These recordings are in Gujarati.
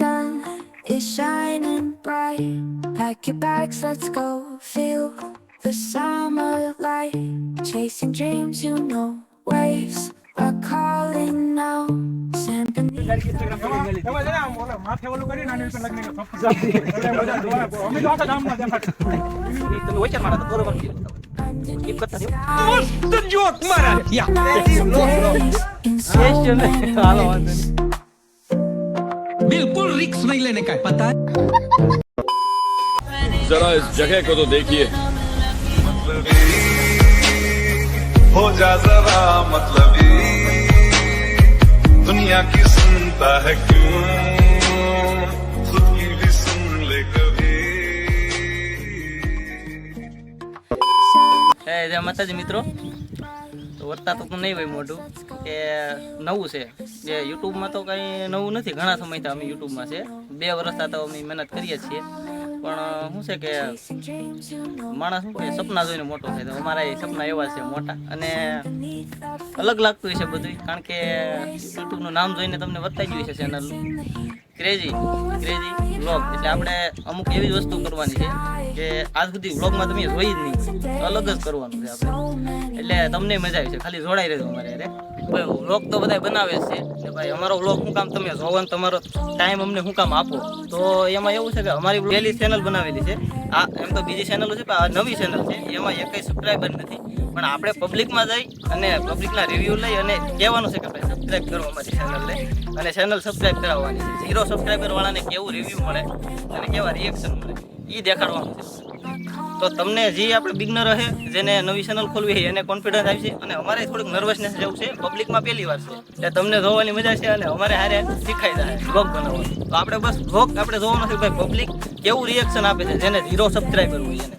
sun is shining bright. Pack your bags, let's go. Feel the summer light. Chasing dreams, you know. Waves are calling now. San What. बिल्कुल रिक्स नहीं लेने का है पता है जरा इस जगह को तो देखिए हो जा जरा मतलबी दुनिया की सुनता है क्यों खुद की भी सुन ले कभी એ જય માતાજી મિત્રો તો વર્તા તો નહીં હોય મોઢું કે નવું છે જે યુટ્યુબમાં તો કંઈ નવું નથી. ઘણા સમયથી અમે યુટ્યુબમાં છે. બે વર્ષ તો અમે મહેનત કરીએ છીએ. પણ શું છે કે માણસ શું કે સપના જોઈને મોટો થાય તો અમારા એ સપના એવા છે મોટા. અને અલગ લાગતું હશે બધું કારણ કે યુટ્યુબનું નામ જોઈને તમને બતાવી ગયું છે ચેનલ ક્રેઝી ક્રેઝી વ્લોગ એટલે આપણે અમુક એવી વસ્તુ કરવાની છે કે આજ સુધી વ્લોગમાં તમે જોઈ જ નહીં. અલગ જ કરવાનું છે આપણે. એટલે તમને મજા આવી છે ખાલી જોડાઈ રહેજો અમારે અરે ભાઈ વ્લોગ તો બધા બનાવે છે. કે ભાઈ, અમારો વ્લોગ શું કામ તમે જોવો તમારો ટાઈમ અમને શું કામ આપો. તો એમાં એવું છે કે અમારી પહેલી ચેનલ બનાવેલી છે. આ એમ તો બીજી ચેનલો છે, પણ આ નવી ચેનલ છે. એમાં એકઈ સબસ્ક્રાઈબર નથી. પણ આપણે પબ્લિકમાં જઈ અને પબ્લિકના રિવ્યૂ લઈ અને કહેવાનું છે કે ભાઈ સબસ્ક્રાઈબ કરો અમારી ચેનલને અને ચેનલ સબસ્ક્રાઈબ કરાવવાની છે. ઝીરો સબસ્ક્રાઈબર વાળાને કેવું રિવ્યૂ મળે અને કેવા રિએક્શન મળે એ દેખાડવાનું છે. તો તમને જે આપણે બિગનર હે, જેને નવી ચેનલ ખોલવી છે એને કોન્ફિડન્સ આવી છે અને અમારે થોડુંક નર્વસનેસ જેવું છે પબ્લિકમાં પહેલી વાર છે. એટલે તમને જોવાની મજા છે અને અમારે હારે શીખાઈ જાય બ્લોગ બનાવવાનું. તો આપણે બસ બ્લોગ આપણે જોવાનું છે ભાઈ પબ્લિક કેવું રિએક્શન આપે છે, જેને ઝીરો સબસ્ક્રાઈબર હોય એને.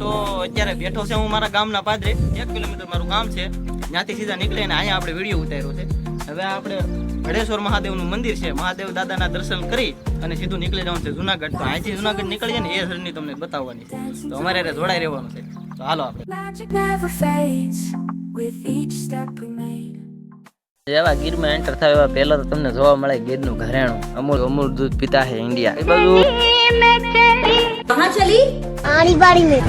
તો અત્યારે બેઠો છે હું મારા ગામના પાદરે, એક કિલોમીટર મારું ગામ છે. ત્યાંથી સીધા નીકળે ને અહીંયા આપણે વીડિયો ઉતાર્યો છે. હવે આપણે ગણેશ્વર મહાદેવનું મંદિર છે. મહાદેવ દાદાના દર્શન કરી અને સીધું નીકળી જવાનું છે જુનાગઢ. તો અહીંથી જુનાગઢ નીકળીએ ને એ જર્ની તમને બતાવવાની છે. તો અમારે જોડાઈ રહેવાનું છે. તો હાલો આપણે. જેવા ગીરમાં એન્ટર થાય એવા પહેલા તો તમને જોવા મળે ગીરનું ઘરેણું. અમૂલ અમૂલ દૂધ પીતા હે ઇન્ડિયા. એ બાજુ. ચલી આણી બાડી મેં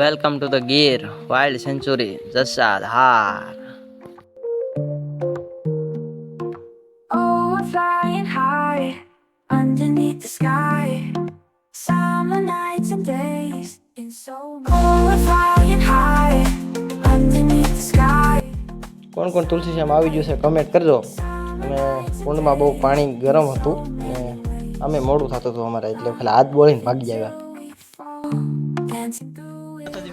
welcome to the Gir wild sanctuary જસાદ હાર underneath the sky. Summer nights and days in so Oh, high. Underneath the sky. કોણ કોણ તુલસી શ્યામ આવી ગયું છે કમેન્ટ કરજો. અને કુંડમાં બહુ પાણી ગરમ હતું ને અમે મોડું થતું હતું અમારે એટલે ખાલી હાથ બોળીને ભાગી આવ્યા.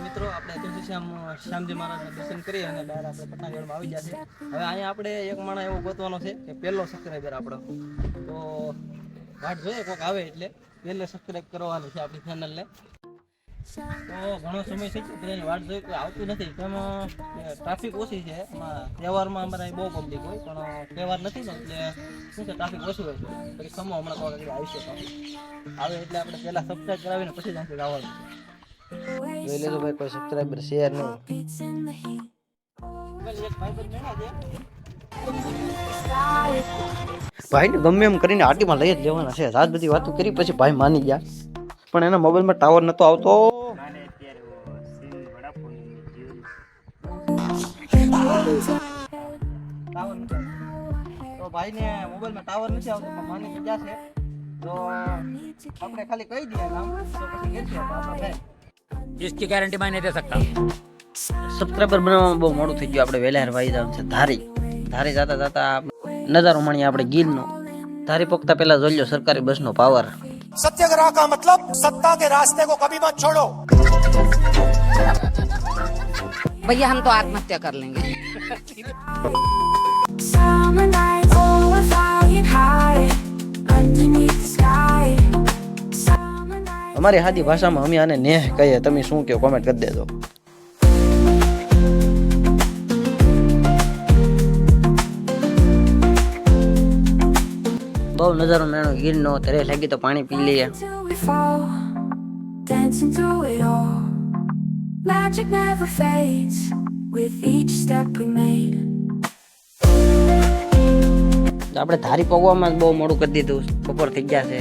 મિત્રો આપણે તુલસીશ્યામ શ્યામજી મહારાજના દર્શન કરી અને બહાર આપણે પટનાગઢમાં આવી ગયા છે. હવે અહીંયા આપણે એક માણસ એવો ગોતવાનો છે કે પહેલો સબસ્ક્રાઈબર આપણો. તો વાટ જોઈએ કોઈક આવે એટલે પહેલે સબસ્ક્રાઇબ કરવાની છે આપણી ચેનલને તો ઘણો સમય થઈ ગયો બધાની વાટ જોઈ કોઈ આવતું નથી. તેમાં ટ્રાફિક ઓછી છે. એમાં તહેવારમાં અમારે અહીં બહુ પબ્લિક હોય પણ તહેવાર નથી ને એટલે શું છે ટ્રાફિક ઓછું હોય છે. પછી સમો હમણાં કોઈ આગળ આવશે. આવે એટલે આપણે પહેલાં સબસ્ક્રાઇબ કરાવીને પછી જ અહીંથી આવવાનું જોઈ લેજો ભાઈ કોઈ સબસ્ક્રાઇબર શેર નહીં. એક મેળા છે. ભાઈને ગમે એમ કરીને આટીમાં લઈ જ લેવાના છે રાત બધી વાતો કરી પછી ભાઈ માની ગયા પણ એના મોબાઈલમાં ટાવર નતો આવતો ટાવર નથી આવતો. તો ભાઈને મોબાઈલમાં ટાવર નથી આવતો પણ માની ગયા છે તો આપણે ખાલી કહી દઈએ નામ તો પછી કહેશે તો આપણે થાય. इसकी गारंटी मैं नहीं दे सकता સબસ્ક્રાઈબર બનાવવામાં બહુ મોડું થઈ ગયું આપણે વહેલા વાઈ જવાનું છે ધારી ધારી જતા જતા નજારો માણીએ આપણે ગીરનો ધારી પોકતા પહેલા જોઈ લો સરકારી બસનો પાવર सत्याग्रह का मतलब सत्ता के रास्ते को कभी मत छोड़ो भैया हम तो आत्महत्या कर लेंगे Summer nights, oh, we're flying high underneath the sky. Summer nights. અમારી સાદી ભાષામાં અમે આને નેહ કહીએ તમે શું કહો કોમેન્ટ કરી દેજો બહુ નજારો મેળો ગીરનો તરે લાગી તો પાણી પી લઈએ dancing through it all. Magic never fades with each step we made. આપણે ધારી પગવામાં જ બહુ મોડું કરી દીધું બપોર થઈ ગયા છે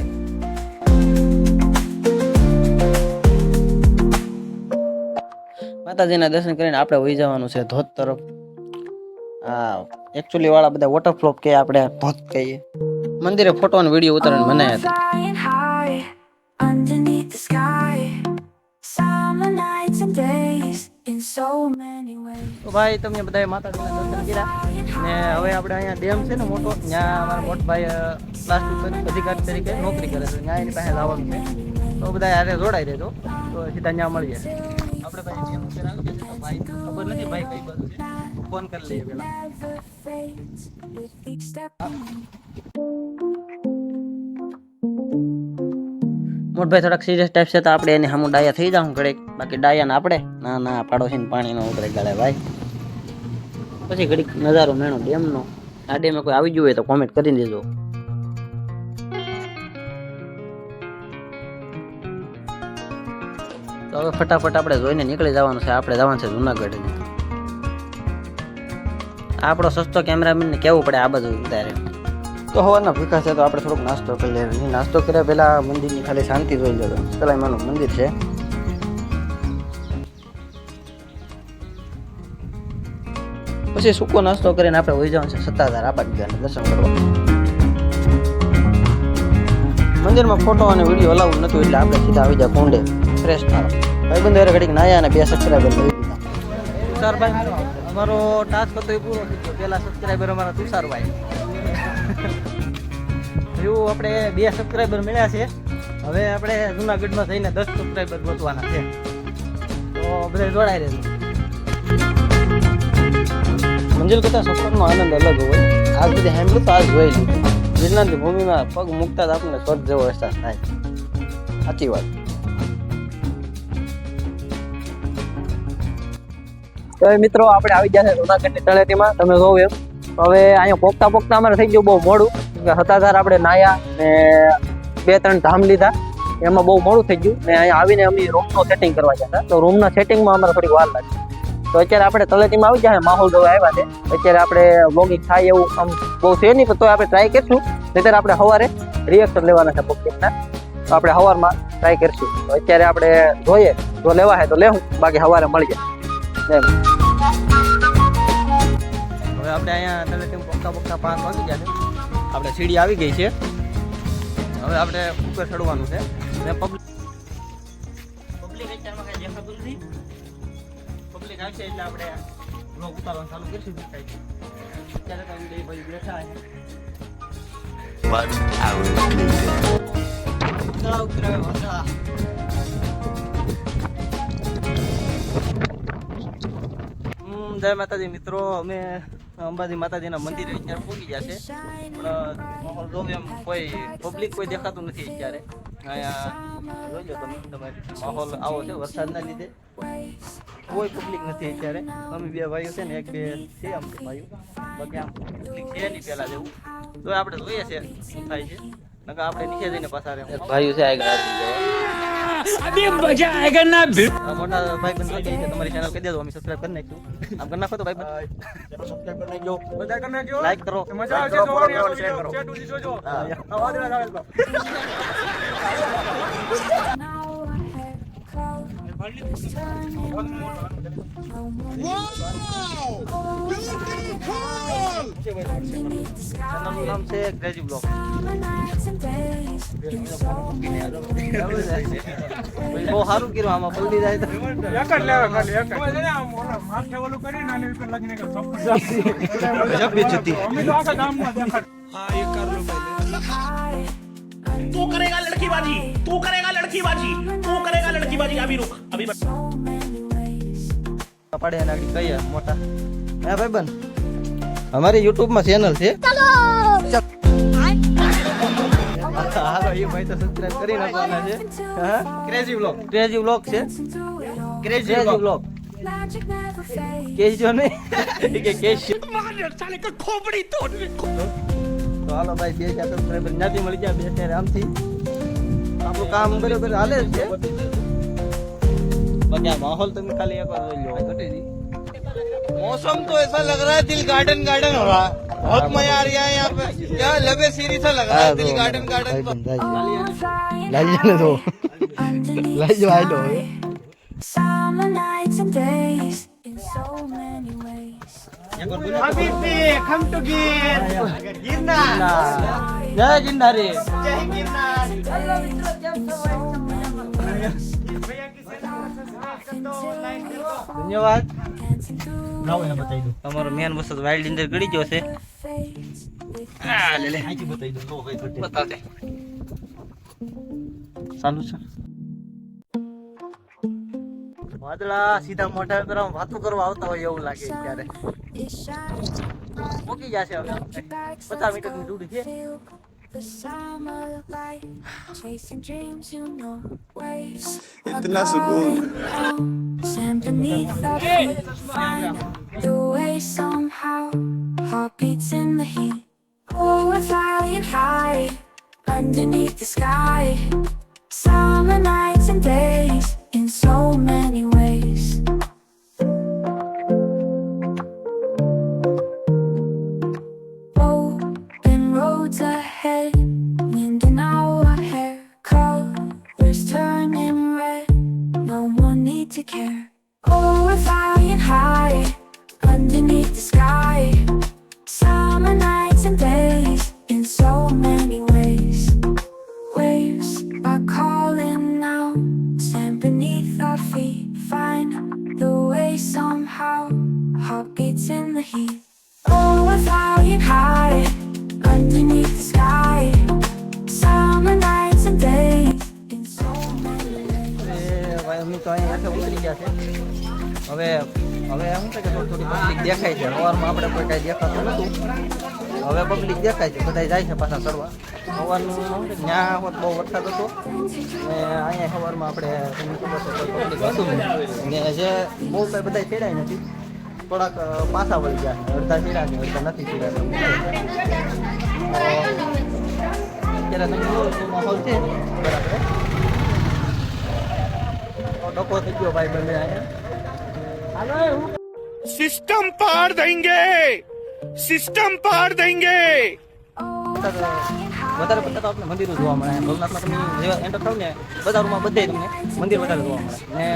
માતાજીના દર્શન કરીને આપણે વહી જવાનું છે ધોધ તરફ હા એકચ્યુઅલી વાળા બધા વોટરફ્લોપ કે આપણે ધોધ કહીએ મંદિરે ફોટો અને વીડિયો ઉતરણ મનાઈ હતા. ભાઈ તમે બધાએ માતાજીના દર્શન કર્યા. ને હવે આપણે અહીંયા ડેમ છે ને મોટો ત્યાં અમારા મોટભાઈ પ્લાસ્ટિક અધિકારી તરીકે નોકરી કરે છે. ત્યાં એની પાસે આવવાનું છે. તો બધા યારે જોડાઈ રહેજો. તો સીધા ત્યાં મળીએ. આપણે ભાઈ ડેમ છે તો ભાઈ ખબર નથી ભાઈ કઈ બાજુ છે. ફોન કરી લઈએ પેલા મોટભાઈ થોડાક સિરિયસ ટાઈપ છે તો આપણે એને હમું ડાયા થઈ જાઉં ઘડીક. બાકી ડાયા ને આપણે. ના ના પાડોશીને પાણીનો ઉતરે ગાળે, ભાઈ. પછી ઘડીક નજારો મેણો ડેમનો આ ડેમે કોઈ આવી ગયું હોય તો કોમેન્ટ કરી દેજો. તો હવે ફટાફટ આપણે જોઈને નીકળી જવાનું છે. આપણે જવાનું છે જુનાગઢ. આપણો સસ્તો કેમેરામેન ને કેવું પડે આ બધું ઉતારે તો હવાના ભૂખા છે તો આપણે થોડોક નાસ્તો કરી લેવાનો નાસ્તો કર્યા પહેલા મંદિરની ખાલી શાંતિ જોઈ લેજો. સલાઈમાનું મંદિર છે. પછી સૂકો નાસ્તો કરીને આપણે હોઈ જવાનું છે સત્તાધાર આબાદ દર્શન કરવા. મંદિરમાં ફોટો અને વીડિયો અલાઉડ નતું એટલે આપણે સીધા આવી જાય કુંડે ફ્રેશ થવા ભાઈબંધો ઘડીક નાયા અને બે સબસ્ક્રાઈબર લઈ દીધા તુષારભાઈ, અમારો ટાસ્ક હતો એ પૂરો થઈ પેલા સબસ્ક્રાઈબર અમારા તુષારભાઈ. એવું આપણે બે સબસ્ક્રાઈબર મળ્યા છે, હવે આપણે જુનાગઢમાં થઈને દસ સબસ્ક્રાઈબર ગોતવાના છે. તો બધા જોડાઈ રહેજો. મંજિલ કરતા સફરનો આનંદ અલગ હોય. આજ બધી સાંભળ્યું તો આજ જોઈ લીધું. ગિરનારની ભૂમિમાં પગ મૂકતા જ આપણને સ્વર્ગ જેવો અહેસાસ થાય. સાચી વાત. તો મિત્રો, આપણે આવી ગયા છે જુનાગઢની તળેટીમાં. તમે જોવો એમ. હવે અહીંયા પોગતા પોખતા અમારે થઈ ગયું બહુ મોડું. હતાધાર આપણે નાયા ને બે ત્રણ ધામ લીધા. એમાં બહુ મોડું થઈ ગયું. ને અહીંયા આવીને અમે રૂમનું સેટિંગ કરવા ગયા હતા. તો રૂમના સેટિંગમાં અમારે થોડીક વાર લાગી. તો અત્યારે આપણે તલેટીમાં આવી જાય માહોલ જોવા આવ્યા છે. અત્યારે આપણે બ્લોગિંગ થાય એવું આમ બહુ છે નહીં તો આપણે ટ્રાય કરીશું. અત્યારે આપણે સવારે રિએક્શન લેવાના છે પોકેટના તો આપણે સવારમાં ટ્રાય કરીશું. તો અત્યારે આપણે જોઈએ. જો લેવા છે તો લેવું બાકી સવારે મળી જાય. એમ. આપણે અહીંયા તળેટીમાં પક્કા પક્કા પાંચ વાગી ગયા છે. આપણે સીડી આવી ગઈ છે. હવે આપણે ઉપર ચડવાનું છે. ને પબ્લિક પબ્લિક અત્યારમાં કાંઈ દેખાતું નથી. પબ્લિક આવશે એટલે આપણે બ્લોગ ઉતારવાનું ચાલુ કરીશું અત્યારે તો અમે ભાઈ બેઠા છે. જય માતાજી મિત્રો. અમે અંબાજી માતાજીના મંદિરે અત્યારે પૂરી ગયા છે. પણ માહોલ જોવો એમ કોઈ પબ્લિક કોઈ દેખાતું નથી અત્યારે. અહીંયા લો તમે તમારે માહોલ આવો છે વરસાદના લીધે. કોઈ પબ્લિક નથી અત્યારે. અમે બે ભાઈઓ છે ને, એક બે છે આમ ભાઈઓ. બાકી આમ પબ્લિક છે નહીં પહેલાં જેવું. તો આપણે જોઈએ છે થાય છે. નકર આપણે નીચે જઈને પાછા ભાઈઓ છે આગળ अभी मजा आएगा ना भिड़ આ મોટા ભાઈ બંધ થઈ છે તમારી ચેનલ કહી દેજો અમે સબસ્ક્રાઇબ કરી નાખ્યું આમ કરી નાખો તો ભાઈ બંધ બધા કરી નાખજો લાઈક કરો મજા આવશે જોવાની આ વિડીયો. ચેટ સુધી જોજો અવાજ ના આવે તો. Now I have clouds turning underneath the sky. ચેનલનું નામ છે crazy blog Summer nights and days in so many બહુ સારું કર્યું આમાં પલટી જાય તો એક જ લેવા ખાલી એક જ. છે ને આમ ઓલા માથે ઓલું કરીને આની ઉપર લગીને કે સપ- જબ્બી જુતી અમે તો આખા ગામમાં દેખાડ high. तू करेगा लड़की बाजी तू करेगा लड़की बाजी तू करेगा लड़की बाजी આ લડકી મારી આવી રૂક આવી પડે એના આગળ મોટા. હા ભાઈ બન અમારી યુટ્યુબમાં ચેનલ છે હાલો એ ભાઈ તો સબસ્ક્રાઇબ કરી નાખવાના છે. હા? ક્રેઝી વ્લોગ ક્રેઝી વ્લોગ છે. ક્રેઝી વ્લોગ કેજો ને. કે કેશ માનર સાલે કે ખોપડી તોડ તો હાલો ભાઈ બે ચાર સબસ્ક્રાઇબર નથી મળી ગયા બે ચાર આમથી. આપણું કામ બરોબર હાલે છે. बाकी माहौल तुम खाली एक बार लो मौसम तो ऐसा लग रहा है दिल गार्डन गार्डन हो रहा है बहुत मज़ा आ रहा है यहाँ पे क्या लबे सीरी सा लग रहा है दिल गार्डन गार्डन लाई जाने दो लाई जो आई लो Summer nights and days in so many ways. Habibi, come to Gir. Girna. Jai Girna re. Jai Girna. Allah mitra jab sawai. ધન્યવાદ. તમારો મેન વસ્તુ વાઇલ્ડ અંદર ગળી ગયો છે. આ લે લે બતાવજે. ચાલુ છે. વાદળા સીધા મોટા પર વાતો કરવા આવતા હોય એવું લાગે ત્યારે મૂકી જશે હવે. પચાસ મીટરની દૂર છે the summer chasing dreams, you know, waves. Ito beneath our find the way somehow. Heartbeats in the heat. Oh, we're flying high, underneath the sky. Summer nights and days, in so many ways. છે. હવે હવે શું છે કે થોડી થોડી પબ્લિક દેખાય છે. સવારમાં આપણે કોઈ કાંઈ દેખાતું નહોતું હવે પબ્લિક દેખાય છે. બધા જાય છે પાછા ચડવા. સવારનું ત્યાં હોત બહુ વરસાદ હતો. ને અહીંયા સવારમાં આપણે પબ્લિક હતું ને જે બહુ કાંઈ બધા ચેડાય નથી. થોડાક પાછા વળી ગયા અડધા ચેડા છે, અડધા નથી ચેડા અત્યારે તમે માહોલ છે. બરાબર. ડકો થઈ ગયો ભાઈ બંને અહીંયા સિસ્ટમ પાર દેંગે સિસ્ટમ પાર દેંગે વધારે પડતા તો આપણે મંદિરો જોવા મળે. ભવનાથમાં તમે જેવા એન્ટર થાવ ને બજારોમાં બધે તમને મંદિર વધારે જોવા મળે. ને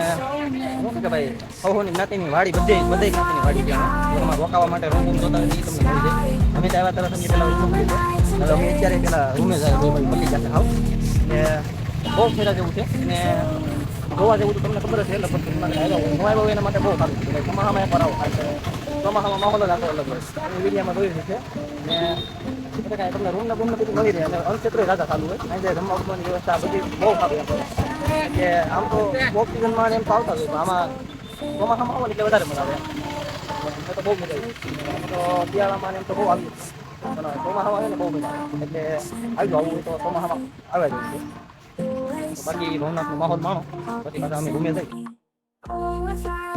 શું કે ભાઈ સૌની જ્ઞાતિની વાડી બધે બધે જ્ઞાતિની વાડી ત્યાં એમાં. રોકાવા માટે રૂમ રૂમ જોતા એ તમને મળી જાય. અમે તો આવ્યા તરફ અમને પહેલાં રૂમ લીધો એટલે અત્યારે પેલા રૂમે જાય રૂમ મળી જશે હાવ. ને બહુ ફેરા જેવું છે. ને જોવા જેવું તો તમને ખબર છે એટલે પછી તમને આવ્યા હું આવ્યો એના માટે બહુ સારું છે ચોમાસામાં એકવાર આવો. ચોમાસામાં માહોલ જ આખો અલગ હોય. એ વિડીયામાં જોઈ છે. ને કાંઈ તમને રૂમ ને બૂમ ને બધું મળી રહે. અને અનક્ષેત્ર રાજા ચાલુ હોય. અહીં જે રમવા ઉઠવાની વ્યવસ્થા બધી બહુ સારી કે આમ તો ઓફ સિઝનમાં એમ તો આવતા હોય આમાં ચોમાસામાં આવો એટલે વધારે મજા આવે. તો બહુ મજા આવી. તો શિયાળામાં એમ તો બહુ આવ્યું પણ ચોમાસામાં આવે ને બહુ મજા આવે. એટલે આવી આવવું તો ચોમાસામાં આવે જ છે ભવનાથ ભવનાથનો માહોલ માણો. પછી અમે ઘૂમે flying